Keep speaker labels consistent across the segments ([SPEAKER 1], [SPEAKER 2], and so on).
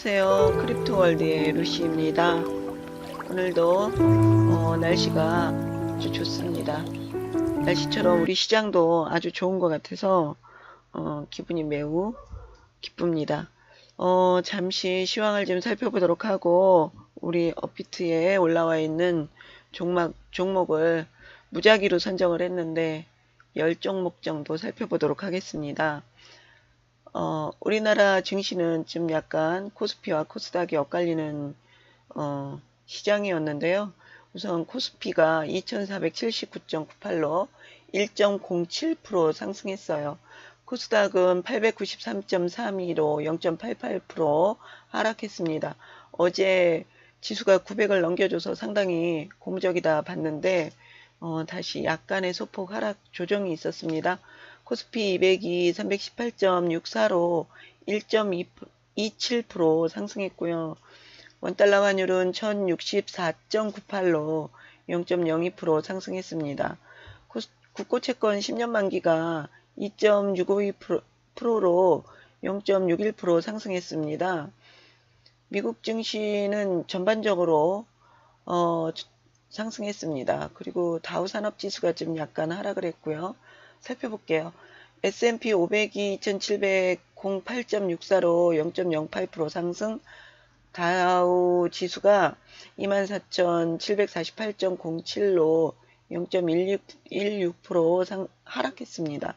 [SPEAKER 1] 안녕하세요. 크립토월드의 루시입니다. 오늘도 어, 날씨가 아주 좋습니다. 날씨처럼 우리 시장도 아주 좋은 것 같아서 어, 기분이 매우 기쁩니다. 어, 잠시 시황을 좀 살펴보도록 하고 우리 업비트에 올라와 있는 종목, 종목을 무작위로 선정을 했는데 10종목 정도 살펴보도록 하겠습니다. 어, 우리나라 증시는 좀 약간 코스피와 코스닥이 엇갈리는 어, 시장이었는데요. 우선 코스피가 2479.98로 1.07% 상승했어요. 코스닥은 893.32로 0.88% 하락했습니다. 어제 지수가 900을 넘겨줘서 상당히 고무적이다 봤는데 어, 다시 약간의 소폭 하락 조정이 있었습니다. 코스피 200이 318.64로 1.27% 상승했고요. 원달러 환율은 1064.98로 0.02% 상승했습니다. 국고채권 10년 만기가 2.652%로 0.61% 상승했습니다. 미국 증시는 전반적으로 어, 상승했습니다. 그리고 다우 산업지수가 좀 약간 하락을 했고요. 살펴볼게요. S&P 500이 2708.64로 0.08% 상승, 다우 지수가 24,748.07로 0.16% 상, 하락했습니다.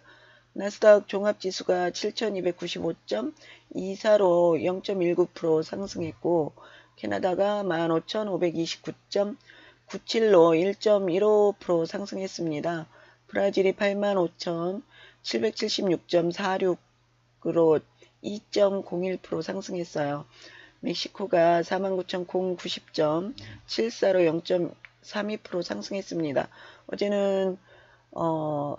[SPEAKER 1] 나스닥 종합지수가 7295.24로 0.19% 상승했고, 캐나다가 15,529.97로 1.15% 상승했습니다. 브라질이 85,776.46으로 2.01% 상승했어요. 멕시코가 49,090.74로 0.32% 상승했습니다. 어제는 어,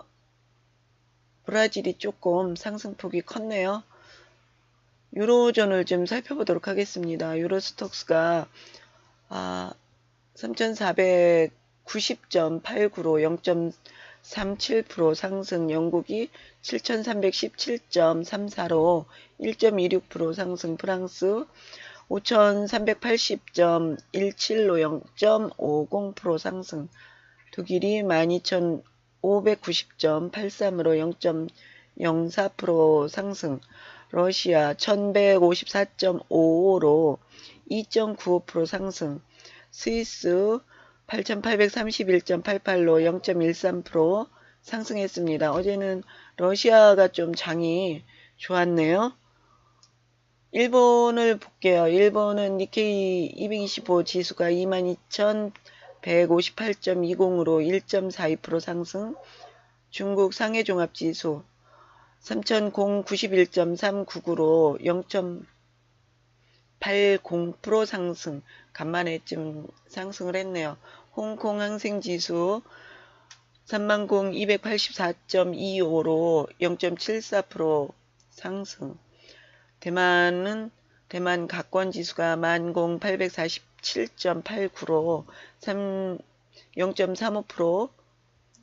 [SPEAKER 1] 브라질이 조금 상승폭이 컸네요. 유로존을 좀 살펴보도록 하겠습니다. 유로스톡스가 아, 3,490.89로 0.37% 상승, 영국이 7,317.34로 1.26% 상승, 프랑스 5,380.17로 0.50% 상승, 독일이 12,590.83으로 0.04% 상승, 러시아 1154.55로 2.95% 상승, 스위스 8831.88로 0.13% 상승했습니다. 어제는 러시아가 좀 장이 좋았네요. 일본을 볼게요. 일본은 니케이 225 지수가 22,158.20으로 1.42% 상승, 중국 상해 종합 지수 3,091.399로 0.80% 상승, 간만에 좀 상승을 했네요. 홍콩 항생지수 30,284.25로 0.74% 상승. 대만은 대만 가권 지수가 10,847.89로 0.35%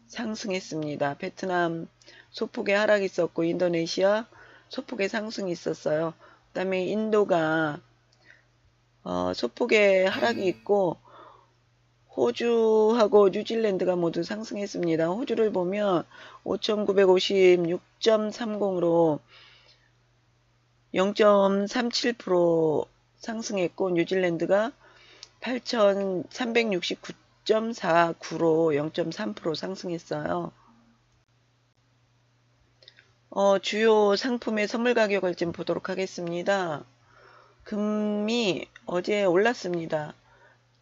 [SPEAKER 1] 상승했습니다. 베트남 소폭의 하락이 있었고 인도네시아 소폭의 상승이 있었어요. 그 다음에 인도가 어, 소폭의 하락이 있고 호주하고 뉴질랜드가 모두 상승했습니다. 호주를 보면 5,956.30으로 0.37% 상승했고 뉴질랜드가 8,369.49로 0.3% 상승했어요. 어, 주요 상품의 선물 가격을 좀 보도록 하겠습니다. 금이 어제 올랐습니다.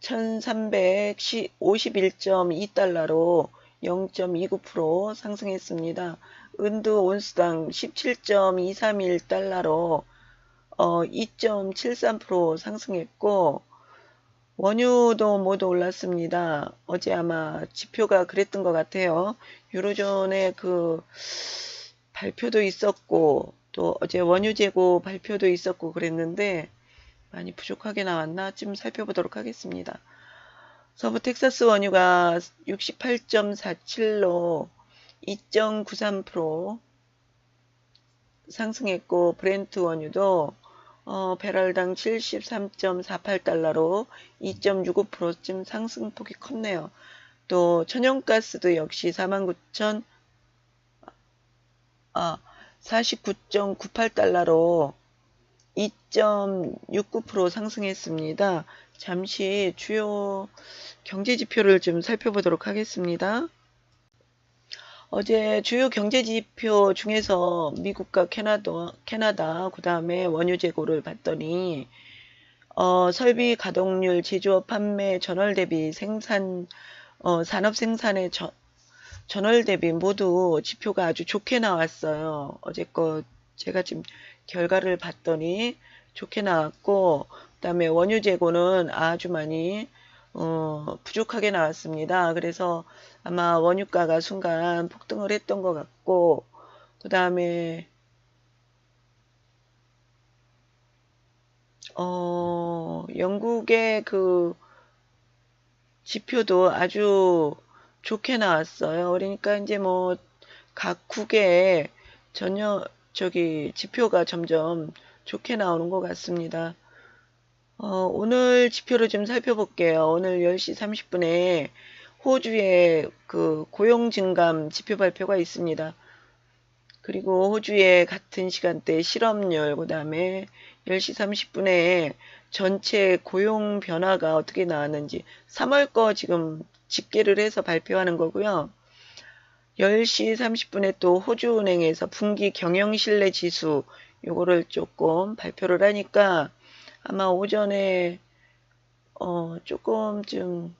[SPEAKER 1] 1351.2달러로 0.29% 상승했습니다. 은두 온스당 17.231달러로 어, 2.73% 상승했고 원유도 모두 올랐습니다. 어제 아마 지표가 그랬던 것 같아요. 유로존의 그 발표도 있었고 또 어제 원유 재고 발표도 있었고 그랬는데 많이 부족하게 나왔나 좀 살펴보도록 하겠습니다. 서부 텍사스 원유가 68.47로 2.93% 상승했고 브렌트 원유도 어, 배럴당 73.48달러로 2.65%쯤 상승폭이 컸네요. 또 천연가스도 역시 49,000 아, 49.98달러로 2.69% 상승했습니다. 잠시 주요 경제 지표를 좀 살펴보도록 하겠습니다. 어제 주요 경제 지표 중에서 미국과 캐나다, 캐나다 그 다음에 원유 재고를 봤더니 어, 설비 가동률, 제조업 판매, 전월 대비 생산, 어, 산업 생산의 저, 전월 대비 모두 지표가 아주 좋게 나왔어요. 어제껏 제가 지금 결과를 봤더니 좋게 나왔고 그 다음에 원유 재고는 아주 많이 어, 부족하게 나왔습니다. 그래서 아마 원유가가 순간 폭등을 했던 것 같고 그 다음에 어, 영국의 그 지표도 아주 좋게 나왔어요. 그러니까 이제 뭐 각국의 전혀 저기 지표가 점점 좋게 나오는 것 같습니다. 어, 오늘 지표를 좀 살펴볼게요. 오늘 10시 30분에 호주의 그 고용 증감 지표 발표가 있습니다. 그리고 호주의 같은 시간대 실업률, 그 다음에 10시 30분에 전체 고용 변화가 어떻게 나왔는지 3월 거 지금 집계를 해서 발표하는 거고요. 10시 30분에 또 호주은행에서 분기 경영신뢰 지수 요거를 조금 발표를 하니까 아마 오전에 어 조금 좀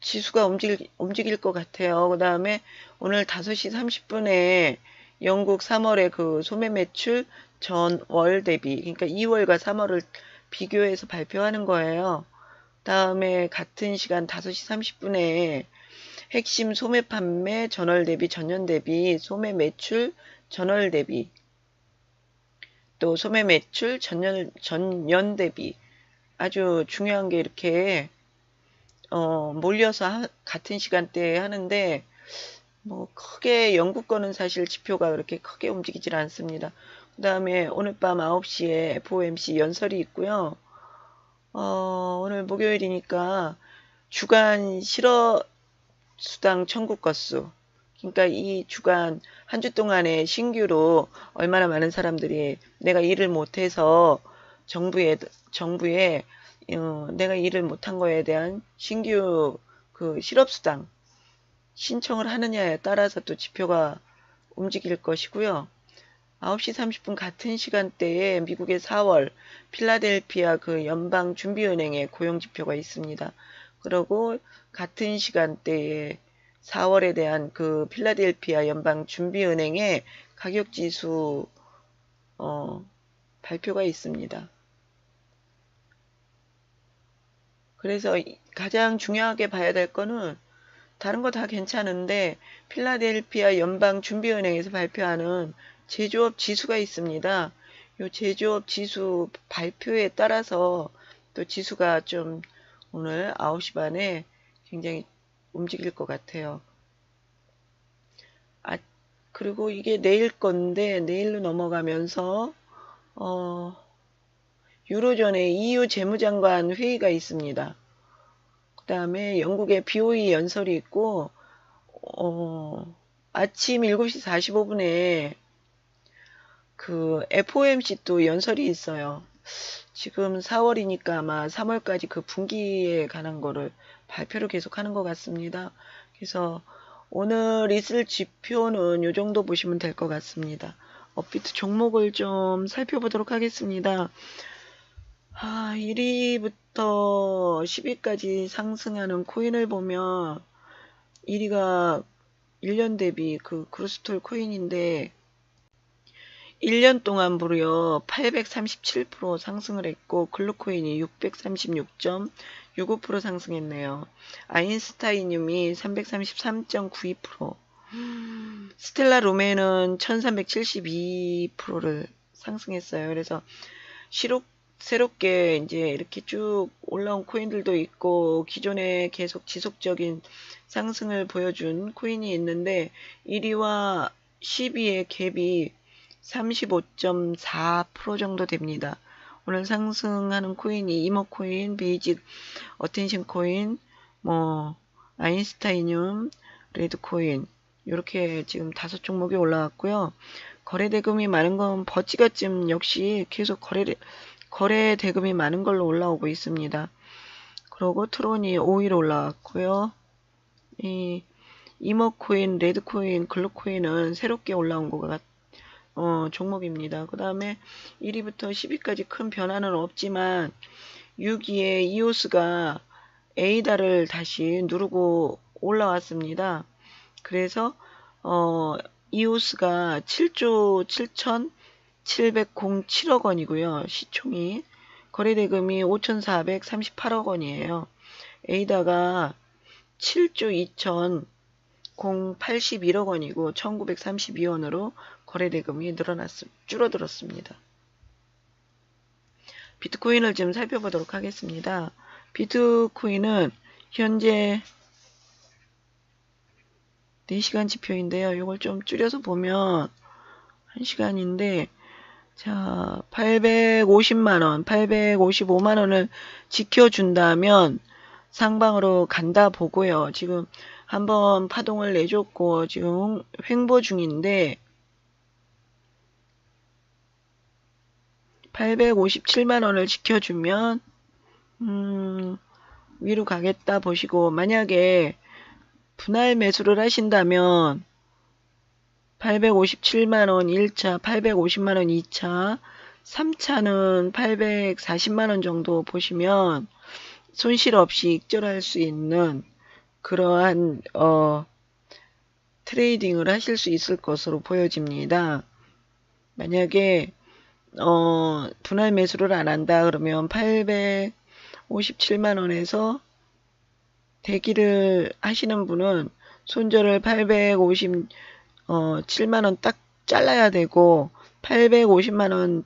[SPEAKER 1] 지수가 움직일, 움직일 것 같아요. 그 다음에 오늘 5시 30분에 영국 3월의 그 소매 매출 전월 대비, 그러니까 2월과 3월을 비교해서 발표하는 거예요. 다음에 같은 시간 5시 30분에 핵심 소매 판매 전월 대비 전년 대비 소매 매출 전월 대비 또 소매 매출 전년, 전년 대비 아주 중요한 게 이렇게 어, 몰려서 하, 같은 시간대에 하는데 뭐 크게 영국 거는 사실 지표가 그렇게 크게 움직이질 않습니다. 그 다음에 오늘 밤 9시에 FOMC 연설이 있고요. 어, 오늘 목요일이니까 주간 실어 수당 청구 건수 그러니까 이 주간 한 주 동안에 신규로 얼마나 많은 사람들이 내가 일을 못해서 정부에 정부에 어, 내가 일을 못한 거에 대한 신규 그 실업수당 신청을 하느냐에 따라서 또 지표가 움직일 것이고요. 9시 30분 같은 시간대에 미국의 4월 필라델피아 그 연방 준비은행의 고용 지표가 있습니다. 그리고 같은 시간대에 4월에 대한 그 필라델피아 연방 준비은행의 가격 지수 어, 발표가 있습니다. 그래서 가장 중요하게 봐야 될 거는 다른 거 다 괜찮은데 필라델피아 연방 준비은행에서 발표하는 제조업 지수가 있습니다. 이 제조업 지수 발표에 따라서 또 지수가 좀 오늘 9시 반에 굉장히 움직일 것 같아요. 아, 그리고 이게 내일 건데 내일로 넘어가면서 어, 유로존의 EU 재무장관 회의가 있습니다. 그 다음에 영국의 BOE 연설이 있고 어, 아침 7시 45분에 그 FOMC 또 연설이 있어요. 지금 4월이니까 아마 3월까지 그 분기에 관한 거를 발표를 계속 하는 것 같습니다. 그래서 오늘 있을 지표는 이 정도 보시면 될 것 같습니다. 업비트 종목을 좀 살펴보도록 하겠습니다. 아, 1위부터 10위까지 상승하는 코인을 보면 1위가 1년 대비 그 크루스톨 코인인데 1년 동안 무려 837% 상승을 했고 글루코인이 636.65% 상승했네요. 아인스타이늄이 333.92% 스텔라 로메는 1372%를 상승했어요. 그래서 시록 새롭게 이제 이렇게 쭉 올라온 코인들도 있고 기존에 계속 지속적인 상승을 보여준 코인이 있는데 1위와 10위의 갭이 35.4% 정도 됩니다. 오늘 상승하는 코인이 이모코인, 베이직, 어텐션 코인, 뭐 아인스타이늄, 레드코인 이렇게 지금 다섯 종목이 올라왔고요. 거래 대금이 많은 건 버찌가쯤 역시 계속 거래 거래 대금이 많은 걸로 올라오고 있습니다. 그리고 트론이 5일 올라왔고요. 이 이모코인, 레드코인, 글루코인은 새롭게 올라온 것 같, 어, 종목입니다. 그 다음에 1위부터 10위까지 큰 변화는 없지만 6위에 이오스가 에이다를 다시 누르고 올라왔습니다. 그래서 어, 이오스가 7조 7,707억 원이고요. 시총이 거래대금이 5,438억 원이에요. 에이다가 7조 2,081억 원이고 1,932원으로 거래대금이 늘어났, 줄어들었습니다. 비트코인을 좀 살펴보도록 하겠습니다. 비트코인은 현재 4시간 지표인데요. 이걸 좀 줄여서 보면 1시간인데 자 850만원, 855만원을 지켜준다면 상방으로 간다 보고요. 지금 한번 파동을 내줬고 지금 횡보 중인데 857만원을 지켜주면 음, 위로 가겠다 보시고 만약에 분할 매수를 하신다면 857만원 1차, 850만원 2차, 3차는 840만원 정도 보시면 손실 없이 익절할 수 있는 그러한 어, 트레이딩을 하실 수 있을 것으로 보여집니다. 만약에 어, 분할 매수를 안 한다 그러면 857만 원에서 대기를 하시는 분은 손절을 850 어, 7만 원 딱 잘라야 되고 850만 원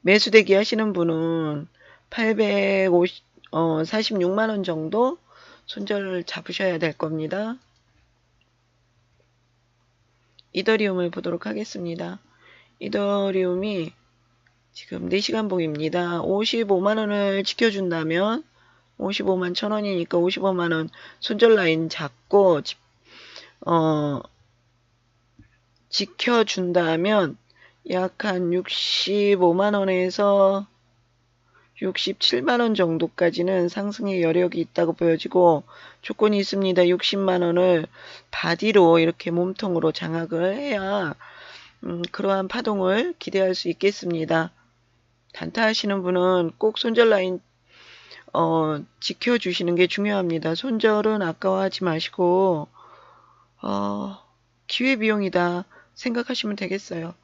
[SPEAKER 1] 매수 대기 하시는 분은 850 어, 46만 원 정도 손절을 잡으셔야 될 겁니다. 이더리움을 보도록 하겠습니다. 이더리움이 지금 4시간 봉입니다. 55만원을 지켜준다면 55만 천원이니까 55만원 손절 라인 잡고 어 지켜준다면 약 한 65만원에서 67만원 정도까지는 상승의 여력이 있다고 보여지고 조건이 있습니다. 60만원을 바디로 이렇게 몸통으로 장악을 해야 음, 그러한 파동을 기대할 수 있겠습니다. 단타 하시는 분은 꼭 손절 라인 어, 지켜주시는 게 중요합니다. 손절은 아까워하지 마시고 어, 기회비용이다 생각하시면 되겠어요.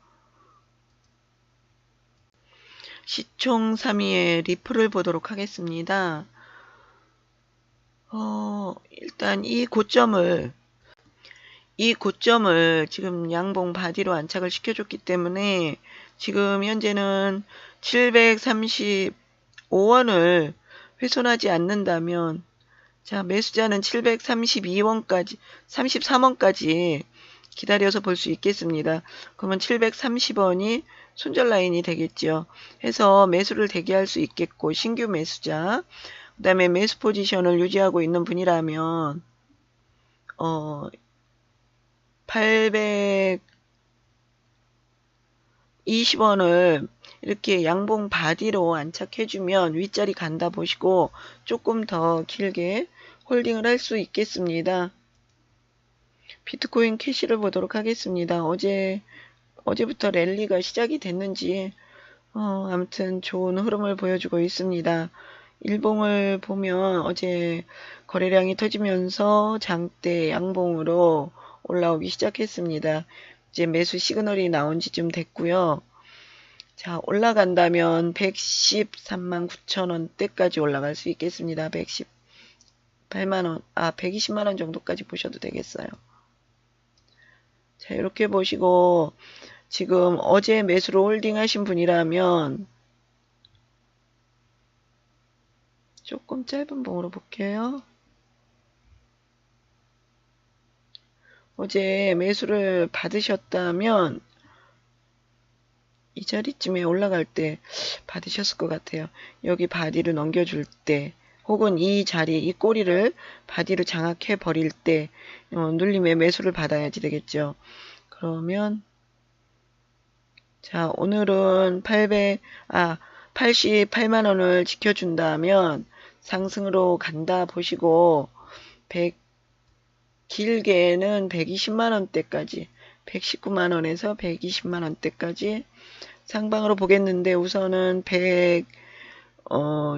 [SPEAKER 1] 시총 3위의 리플을 보도록 하겠습니다. 어, 일단 이 고점을 이 고점을 지금 양봉 바디로 안착을 시켜줬기 때문에 지금 현재는 735원을 훼손하지 않는다면 자 매수자는 732원까지 33원까지 기다려서 볼 수 있겠습니다. 그러면 730원이 손절 라인이 되겠죠. 해서 매수를 대기할 수 있겠고 신규 매수자 그 다음에 매수 포지션을 유지하고 있는 분이라면 어 820원을 이렇게 양봉 바디로 안착해주면 윗자리 간다 보시고 조금 더 길게 홀딩을 할 수 있겠습니다. 비트코인 캐시를 보도록 하겠습니다. 어제 어제부터 랠리가 시작이 됐는지 어, 아무튼 좋은 흐름을 보여주고 있습니다. 일봉을 보면 어제 거래량이 터지면서 장대 양봉으로 올라오기 시작했습니다. 이제 매수 시그널이 나온 지 좀 됐고요. 자, 올라간다면 113만 9천원대까지 올라갈 수 있겠습니다. 118만원, 아, 120만원 정도까지 보셔도 되겠어요. 자, 이렇게 보시고, 지금 어제 매수로 홀딩 하신 분이라면, 조금 짧은 봉으로 볼게요. 어제 매수를 받으셨다면, 이 자리쯤에 올라갈 때 받으셨을 것 같아요. 여기 바디를 넘겨줄 때 혹은 이 자리, 이 꼬리를 바디로 장악해 버릴 때 어, 눌림의 매수를 받아야지 되겠죠. 그러면 자 오늘은 800, 아 88만 원을 지켜준다면 상승으로 간다 보시고 100 길게는 120만 원대까지 119만 원에서 120만 원대까지 상방으로 보겠는데 우선은 100 어,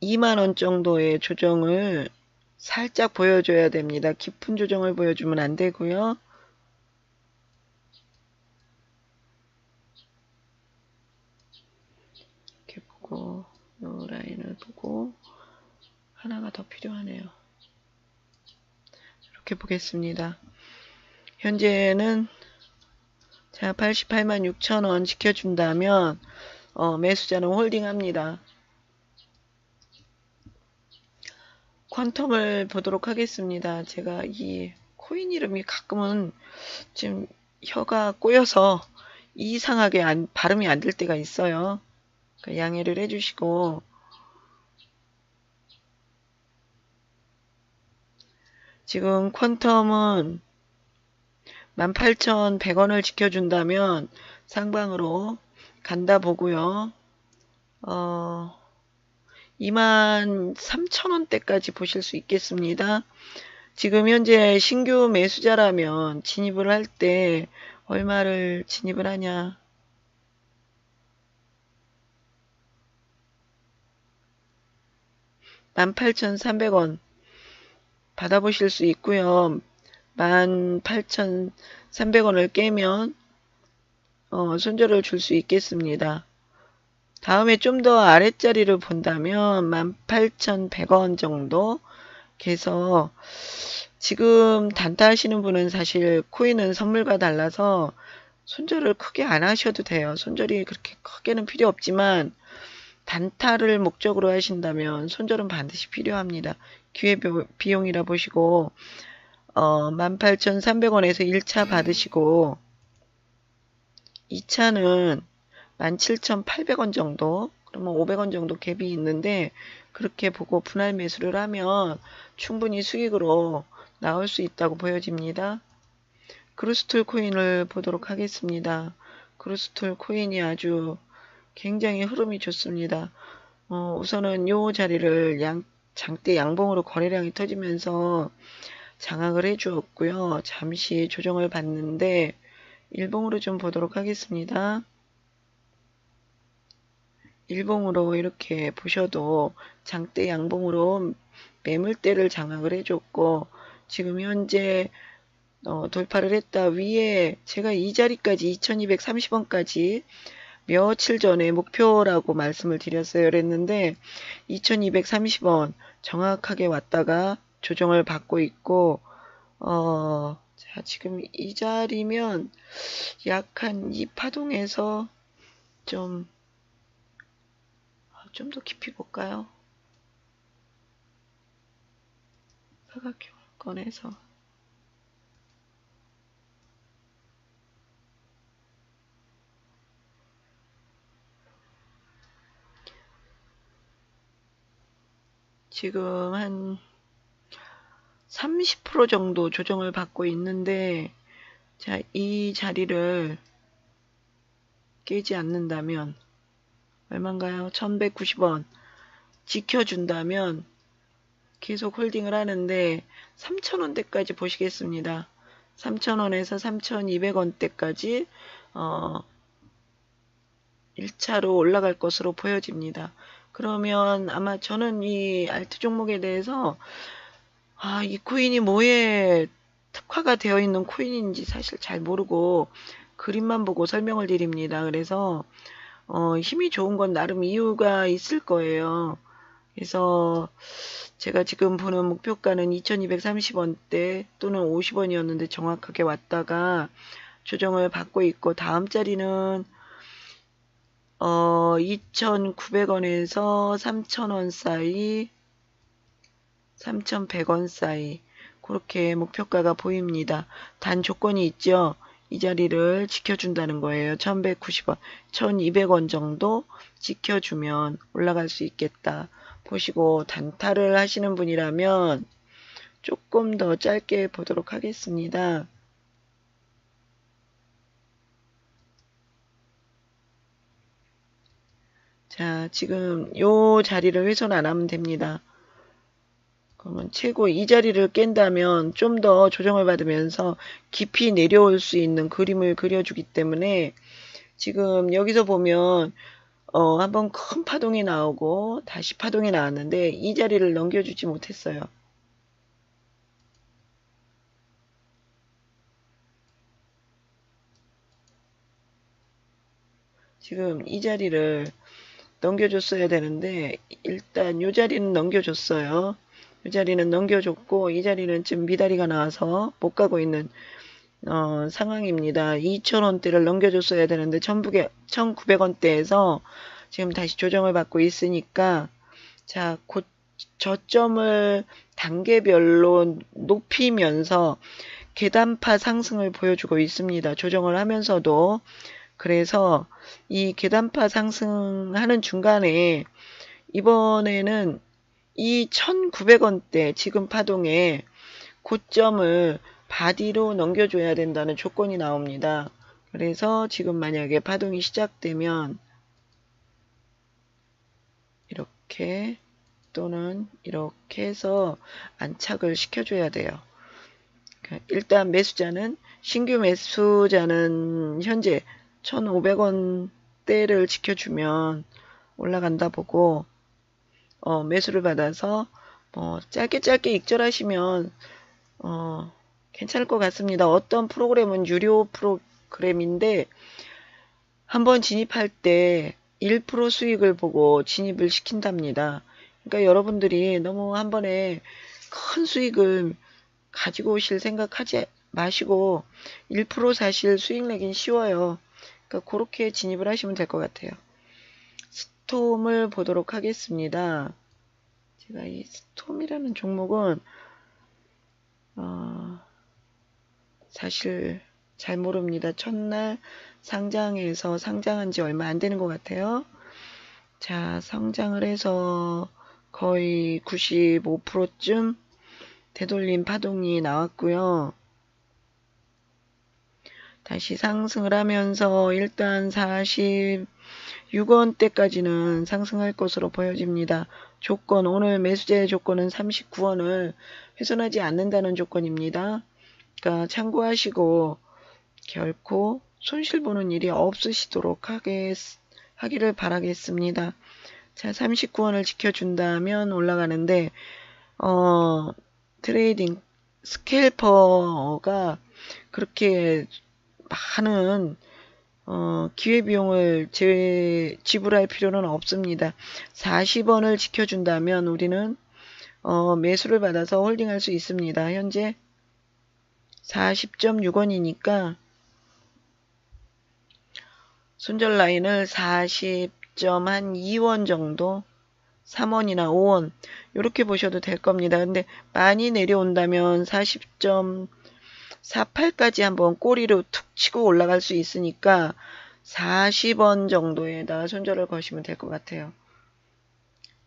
[SPEAKER 1] 2만 원 정도의 조정을 살짝 보여줘야 됩니다. 깊은 조정을 보여주면 안 되고요. 이렇게 보고 요 라인을 보고 하나가 더 필요하네요. 이렇게 보겠습니다. 현재는 자 88만 6천원 지켜준다면 어, 매수자는 홀딩합니다. 퀀텀을 보도록 하겠습니다. 제가 이 코인 이름이 가끔은 지금 혀가 꼬여서 이상하게 안, 발음이 안 될 때가 있어요. 그러니까 양해를 해주시고 지금 퀀텀은 18,100원을 지켜준다면 상방으로 간다 보고요. 어, 23,000원대까지 보실 수 있겠습니다. 지금 현재 신규 매수자라면 진입을 할 때 얼마를 진입을 하냐. (18,300원) 받아보실 수 있고요. 18,300원을 깨면 어, 손절을 줄 수 있겠습니다. 다음에 좀 더 아랫자리를 본다면 18,100원 정도 그래서 지금 단타 하시는 분은 사실 코인은 선물과 달라서 손절을 크게 안 하셔도 돼요. 손절이 그렇게 크게는 필요 없지만 단타를 목적으로 하신다면 손절은 반드시 필요합니다. 기회 비용이라 보시고 어, 18,300원에서 1차 받으시고 2차는 17,800원 정도 그러면 500원 정도 갭이 있는데 그렇게 보고 분할 매수를 하면 충분히 수익으로 나올 수 있다고 보여집니다. 크루스툴 코인을 보도록 하겠습니다. 크루스툴 코인이 아주 굉장히 흐름이 좋습니다. 어, 우선은 요 자리를 양, 장대 양봉으로 거래량이 터지면서 장악을 해 주었고요. 잠시 조정을 받는데 일봉으로 좀 보도록 하겠습니다. 일봉으로 이렇게 보셔도 장대 양봉으로 매물대를 장악을 해줬고 지금 현재 어, 돌파를 했다 위에 제가 이 자리까지 2230원까지 며칠 전에 목표라고 말씀을 드렸어요. 그랬는데 2230원 정확하게 왔다가 조정을 받고 있고 어, 자 지금 이 자리면 약한 이 파동에서 좀 좀 더 깊이 볼까요? 사각형을 꺼내서 지금 한 30% 정도 조정을 받고 있는데 자, 이 자리를 깨지 않는다면 얼마인가요? 1190원 지켜준다면 계속 홀딩을 하는데 3,000원대까지 보시겠습니다. 3,000원에서 3,200원대까지 어 1차로 올라갈 것으로 보여집니다. 그러면 아마 저는 이 알트 종목에 대해서 아, 이 코인이 뭐에 특화가 되어 있는 코인인지 사실 잘 모르고 그림만 보고 설명을 드립니다. 그래서 어, 힘이 좋은 건 나름 이유가 있을 거예요. 그래서 제가 지금 보는 목표가는 2230원대 또는 50원이었는데 정확하게 왔다가 조정을 받고 있고 다음 자리는 어, 2,900원에서 3,000원 사이 3,100원 사이 그렇게 목표가가 보입니다. 단 조건이 있죠. 이 자리를 지켜준다는 거예요. 1190원, 1200원 정도 지켜주면 올라갈 수 있겠다. 보시고 단타를 하시는 분이라면 조금 더 짧게 보도록 하겠습니다. 자, 지금 요 자리를 훼손 안 하면 됩니다. 그러면 최고 이 자리를 깬다면 좀 더 조정을 받으면서 깊이 내려올 수 있는 그림을 그려주기 때문에 지금 여기서 보면 어, 한번 큰 파동이 나오고 다시 파동이 나왔는데 이 자리를 넘겨주지 못했어요. 지금 이 자리를 넘겨줬어야 되는데 일단 이 자리는 넘겨줬어요. 이 자리는 넘겨줬고 이 자리는 지금 미다리가 나와서 못 가고 있는 어, 상황입니다. 2,000원대를 넘겨줬어야 되는데 1,900원대에서 지금 다시 조정을 받고 있으니까 자, 곧 저점을 단계별로 높이면서 계단파 상승을 보여주고 있습니다. 조정을 하면서도 그래서 이 계단파 상승하는 중간에 이번에는 이 1900원대 지금 파동에 고점을 바디로 넘겨줘야 된다는 조건이 나옵니다. 그래서 지금 만약에 파동이 시작되면 이렇게 또는 이렇게 해서 안착을 시켜줘야 돼요. 그러니까 일단 매수자는 신규 매수자는 현재 1,500원대를 지켜주면 올라간다 보고 어, 매수를 받아서 뭐 짧게 짧게 익절하시면 어, 괜찮을 것 같습니다. 어떤 프로그램은 유료 프로그램인데 한번 진입할 때 1% 수익을 보고 진입을 시킨답니다. 그러니까 여러분들이 너무 한 번에 큰 수익을 가지고 오실 생각하지 마시고 1% 사실 수익 내긴 쉬워요. 그러니까 그렇게 진입을 하시면 될 것 같아요. 스톰을 보도록 하겠습니다. 제가 이 스톰이라는 종목은 어, 사실 잘 모릅니다. 첫날 상장해서 상장한 지 얼마 안 되는 것 같아요. 자, 상장을 해서 거의 95%쯤 되돌림 파동이 나왔고요. 다시 상승을 하면서 일단 46원대까지는 상승할 것으로 보여집니다. 조건 오늘 매수자의 조건은 39원을 훼손하지 않는다는 조건입니다. 그러니까 참고하시고 결코 손실 보는 일이 없으시도록 하겠, 하기를 바라겠습니다. 자, 39원을 지켜준다면 올라가는데 어, 트레이딩 스케일퍼가 그렇게 많은 어, 기회비용을 제, 지불할 필요는 없습니다. 40원을 지켜준다면 우리는 어, 매수를 받아서 홀딩할 수 있습니다. 현재 40.6원이니까 손절 라인을 40.2원 정도 3원이나 5원 이렇게 보셔도 될 겁니다. 근데 많이 내려온다면 40. 48까지 한번 꼬리로 툭 치고 올라갈 수 있으니까 40원 정도에다 손절을 거시면 될 것 같아요.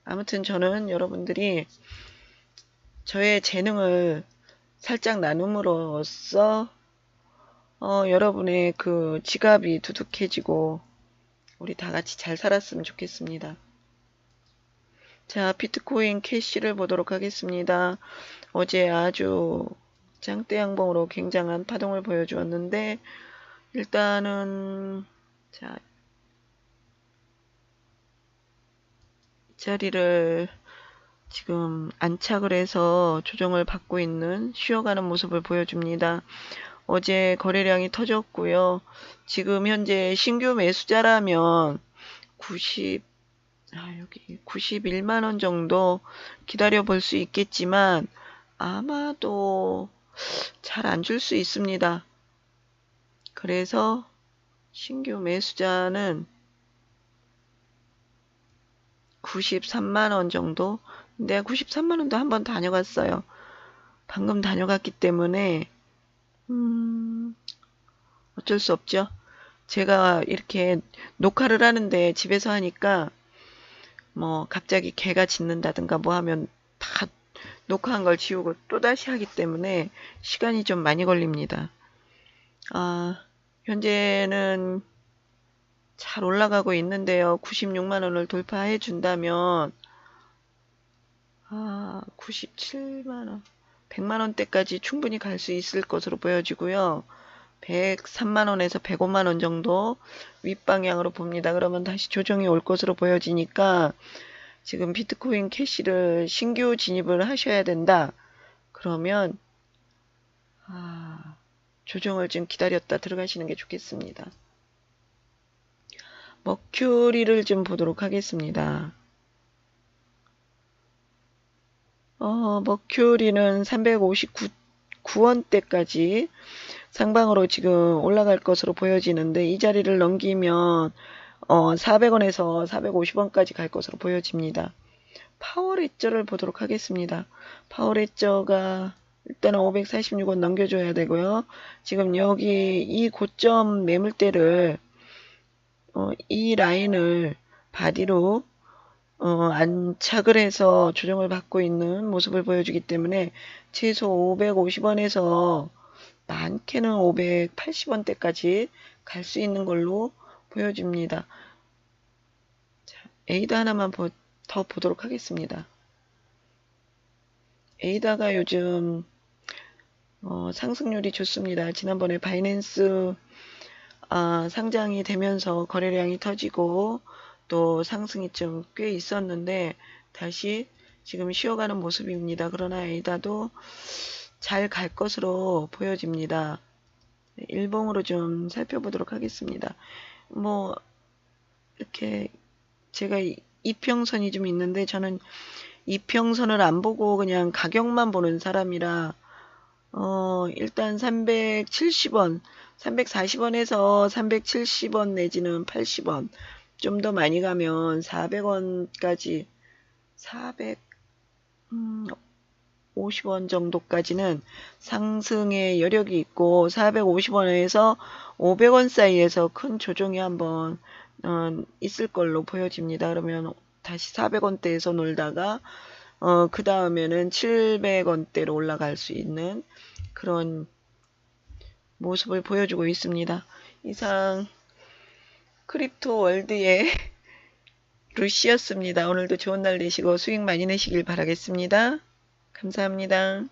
[SPEAKER 1] 아무튼 저는 여러분들이 저의 재능을 살짝 나눔으로써 어, 여러분의 그 지갑이 두둑해지고 우리 다 같이 잘 살았으면 좋겠습니다. 자, 비트코인 캐시를 보도록 하겠습니다. 어제 아주 장대 양봉으로 굉장한 파동을 보여주었는데 일단은 자 자리를 지금 안착을 해서 조정을 받고 있는 쉬어가는 모습을 보여줍니다. 어제 거래량이 터졌고요. 지금 현재 신규 매수자라면 90 아, 여기 91만원 정도 기다려 볼 수 있겠지만 아마도 잘 안 줄 수 있습니다. 그래서 신규 매수자는 93만원 정도 내가 93만원도 한번 다녀갔어요. 방금 다녀갔기 때문에 음, 어쩔 수 없죠. 제가 이렇게 녹화를 하는데 집에서 하니까 뭐 갑자기 개가 짖는다든가 뭐 하면 다 녹화한 걸 지우고 또다시 하기 때문에 시간이 좀 많이 걸립니다. 아, 현재는 잘 올라가고 있는데요. 96만원을 돌파해 준다면 아, 97만원 100만원대까지 충분히 갈 수 있을 것으로 보여지고요. 103만원에서 105만원 정도 윗방향으로 봅니다. 그러면 다시 조정이 올 것으로 보여지니까 지금 비트코인 캐시를 신규 진입을 하셔야 된다. 그러면 아, 조정을 좀 기다렸다 들어가시는 게 좋겠습니다. 머큐리를 좀 보도록 하겠습니다. 어, 머큐리는 359원대까지 상방으로 지금 올라갈 것으로 보여지는데 이 자리를 넘기면 어, 400원에서 450원까지 갈 것으로 보여집니다. 파워레저를 보도록 하겠습니다. 파워레저가 일단은 546원 넘겨줘야 되고요. 지금 여기 이 고점 매물대를 어, 이 라인을 바디로 어, 안착을 해서 조정을 받고 있는 모습을 보여주기 때문에 최소 550원에서 많게는 580원대까지 갈 수 있는 걸로 보여집니다. 자, 에이다 하나만 보, 더 보도록 하겠습니다. 에이다가 요즘 어, 상승률이 좋습니다. 지난번에 바이낸스 아, 상장이 되면서 거래량이 터지고 또 상승이 좀 꽤 있었는데 다시 지금 쉬어가는 모습입니다. 그러나 에이다도 잘 갈 것으로 보여집니다. 일봉으로 좀 살펴보도록 하겠습니다. 뭐 이렇게 제가 이평선이 좀 있는데 저는 이평선을 안 보고 그냥 가격만 보는 사람이라 어 일단 370원 340원에서 370원 내지는 80원 좀 더 많이 가면 400원까지 400 음, 50원 정도까지는 상승의 여력이 있고 450원에서 500원 사이에서 큰 조정이 한번 어, 있을 걸로 보여집니다. 그러면 다시 400원대에서 놀다가 어, 그 다음에는 700원대로 올라갈 수 있는 그런 모습을 보여주고 있습니다. 이상 크립토 월드의 루시였습니다. 오늘도 좋은 날 되시고 수익 많이 내시길 바라겠습니다. 감사합니다.